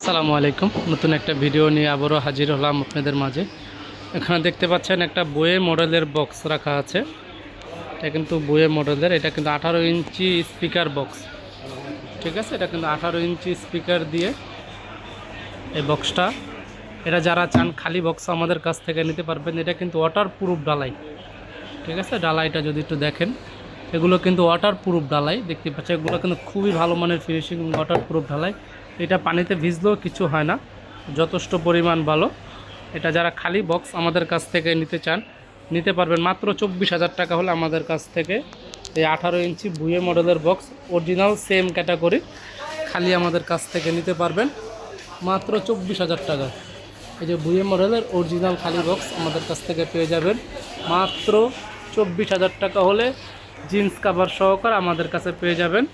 আসসালামু আলাইকুম। নতুন একটা ভিডিও নিয়ে আবারও হাজির হলাম আপনাদের মাঝে। এখানে দেখতে পাচ্ছেন একটা বয়ে মডেলের বক্স রাখা আছে। এটা কিন্তু বয়ে মডেলের, এটা কিন্তু আঠারো ইঞ্চি স্পিকার বক্স। ঠিক আছে? এটা কিন্তু আঠারো ইঞ্চি স্পিকার দিয়ে এই বক্সটা। এটা যারা চান খালি বক্স আমাদের কাছ থেকে নিতে পারবেন। এটা কিন্তু ওয়াটার প্রুফ ডালাই। ঠিক আছে? ডালাইটা যদি একটু দেখেন। এগুলো কিন্তু ওয়াটার প্রুফ ডালাই। দেখতে পাচ্ছেন? এগুলো কিন্তু খুবই ভালো মানের ফিনিশিং ওয়াটার প্রুফ ডালাই। এটা পানিতে ভিজলেও কিছু হয় না। যথেষ্ট পরিমাণ ভালো। এটা যারা খালি বক্স আমাদের কাছ থেকে নিতে চান, নিতে পারবেন মাত্র চব্বিশ হাজার টাকা হলে আমাদের কাছ থেকে। এই আঠারো ইঞ্চি বুয়ে মডেলের বক্স অরিজিনাল সেম ক্যাটাগরি খালি আমাদের কাছ থেকে নিতে পারবেন মাত্র চব্বিশ হাজার টাকা। এই যে বুয়ে মডেলের অরিজিনাল খালি বক্স আমাদের কাছ থেকে পেয়ে যাবেন মাত্র চব্বিশ হাজার টাকা হলে জিন্স কাভার সহকার আমাদের কাছে পেয়ে যাবেন।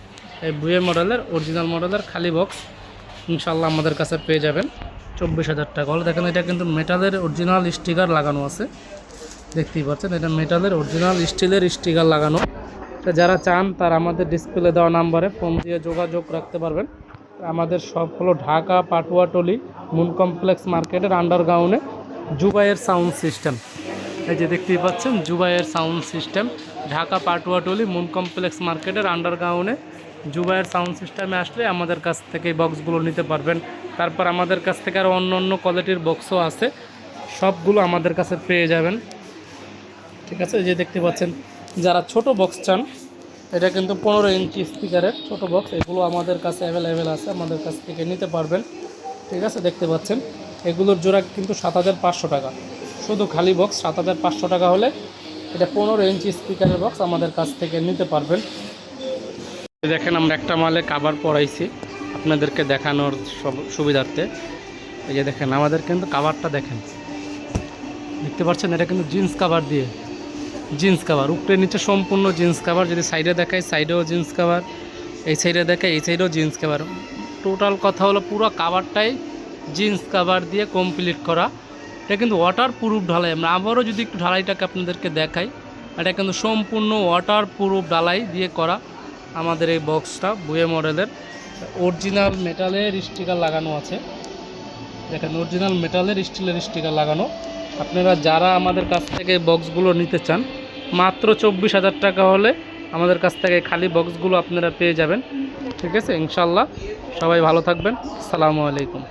এই বুয়ে মডেলের অরিজিনাল মডেলের খালি বক্স ইনশাল্লাহ আমাদের কাছে পেয়ে যাবেন। চব্বিশ হাজার টাকা। হলে দেখেন, এটা কিন্তু মেটালের অরিজিনাল স্টিকার লাগানো আছে। দেখতেই পাচ্ছেন, এটা মেটালের অরিজিনাল স্টিলের স্টিকার লাগানো। যারা চান, তারা আমাদের ডিসপ্লে দেওয়া নাম্বারে ফোন দিয়ে যোগাযোগ রাখতে পারবেন। আমাদের সব হলো ঢাকা পাটুয়াটলি মুন কমপ্লেক্স মার্কেটের আন্ডারগ্রাউন্ডে জুবাইয়ের সাউন্ড সিস্টেম এই যে দেখতেই পাচ্ছেন, Jubayer sound system Dhaka Patuatuli moon complex মার্কেটের আন্ডারগ্রাউন্ডে জুবাইয়ের সাউন্ড সিস্টেমে আসলে আমাদের কাছ থেকে বক্সগুলো নিতে পারবেন। তারপর আমাদের কাছ থেকে আরও অন্য অন্য কোয়ালিটির বক্সও আছে। সবগুলো আমাদের কাছে পেয়ে যাবেন। ঠিক আছে যে দেখতে পাচ্ছেন, যারা ছোট বক্স চান, এটা কিন্তু পনেরো ইঞ্চি স্পিকারের ছোট বক্স এগুলো আমাদের কাছে অ্যাভেলেবেল আছে, আমাদের কাছ থেকে নিতে পারবেন। ঠিক আছে, দেখতে পাচ্ছেন, এগুলোর জোড়া কিন্তু সাত হাজার পাঁচশো টাকা। শুধু খালি বক্স সাত হাজার পাঁচশো টাকা হলে এটা পনেরো ইঞ্চি স্পিকারের বক্স আমাদের কাছ থেকে নিতে পারবেন। দেখেন, আমরা একটা মালে কাবার পরাইছি আপনাদেরকে দেখানোর সব- সুবিধার্থে। এই যে দেখেন, আমাদের কিন্তু কাভারটা দেখেন। দেখতে পাচ্ছেন, এটা কিন্তু জিন্স কাভার দিয়ে। জিন্স কাভার উপরে নিচে সম্পূর্ণ জিন্স কাভার যদি সাইডে দেখায় সাইডেও জিন্স কাভার এই সাইডে দেখায় এই সাইডেও জিন্স কাভার টোটাল কথা হলো, পুরো কাভারটাই জিন্স কাভার দিয়ে কমপ্লিট করা। এটা কিন্তু ওয়াটার প্রুফ ঢালাই। আমরা আবারও যদি একটু ঢালাইটাকে আপনাদেরকে দেখাই, এটা কিন্তু সম্পূর্ণ ওয়াটার প্রুফ ঢালাই দিয়ে করা। আমাদের এই বক্সটা, বুয়ে মডেলের। অরিজিনাল মেটালের স্টিকার লাগানো আছে। দেখেন, অরিজিনাল মেটালের স্টিলের স্টিকার লাগানো। আপনারা যারা আমাদের কাছ থেকে বক্সগুলো নিতে চান, মাত্র চব্বিশ হাজার টাকা হলে আমাদের কাছ থেকে খালি বক্সগুলো আপনারা পেয়ে যাবেন। ঠিক আছে? ইনশাল্লাহ। সবাই ভালো থাকবেন। সালামু আলাইকুম।